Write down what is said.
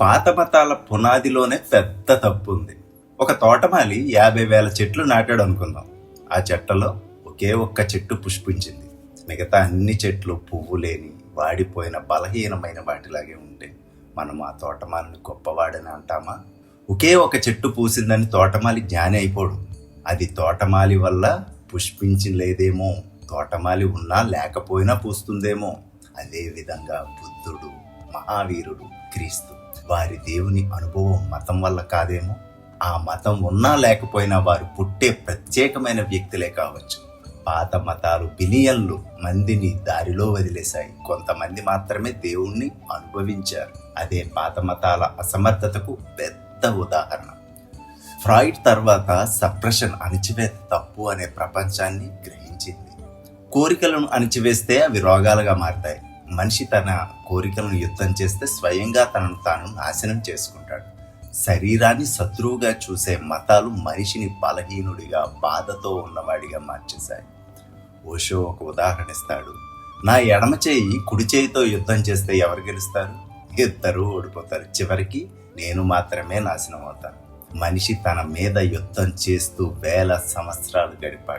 పాత మతాల పునాదిలోనే పెద్ద తప్పు ఉంది ఒక తోటమాలి యాభై వేల చెట్లు నాటాడు అనుకుందాం ఆ చెట్టలో ఒకే ఒక్క చెట్టు పుష్పించింది. మిగతా అన్ని చెట్లు పువ్వు లేని వాడిపోయిన బలహీనమైన వాటిలాగే ఉంటే మనం ఆ తోటమాలిని గొప్పవాడని అంటామా? ఒకే ఒక చెట్టు పూసిందని తోటమాలి జ్ఞాని అయిపోడు. అది తోటమాలి వల్ల పుష్పించలేదేమో తోటమాలి ఉన్నా లేకపోయినా పూస్తుందేమో. అదేవిధంగా బుద్ధుడు మహావీరుడు క్రీస్తు. వారి దేవుని అనుభవం మతం వల్ల కాదేమో ఆ మతం ఉన్నా లేకపోయినా వారు పుట్టే ప్రత్యేకమైన వ్యక్తులే కావచ్చు. పాత మతాలు బిలియన్లు మందిని దారిలో వదిలేశాయి. కొంతమంది మాత్రమే దేవుణ్ణి అనుభవించారు. అదే పాత మతాల అసమర్థతకు పెద్ద ఉదాహరణ. ఫ్రాయిడ్ తర్వాత సప్రెషన్ అణిచివేత తప్పు అనే ప్రపంచాన్ని గ్రహించింది. కోరికలను అణిచివేస్తే అవి రోగాలుగా మారతాయి. మనిషి తన కోరికలను యుద్ధం చేస్తే స్వయంగా తనను తాను నాశనం చేసుకుంటాడు. శరీరాన్ని శత్రువుగా చూసే మతాలు మనిషిని బలహీనుడిగా బాధతో ఉన్నవాడిగా మార్చేశాయి. ఓషో ఒక ఉదాహరణ ఇస్తాడు. నా ఎడమ చేయి కుడి చేయితో యుద్ధం చేస్తే ఎవరు గెలుస్తారు? ఇద్దరు ఓడిపోతారు. చివరికి నేను మాత్రమే నాశనం అవుతాను మనిషి తన మీద యుద్ధం చేస్తూ వేల సంవత్సరాలు గడిపాడు.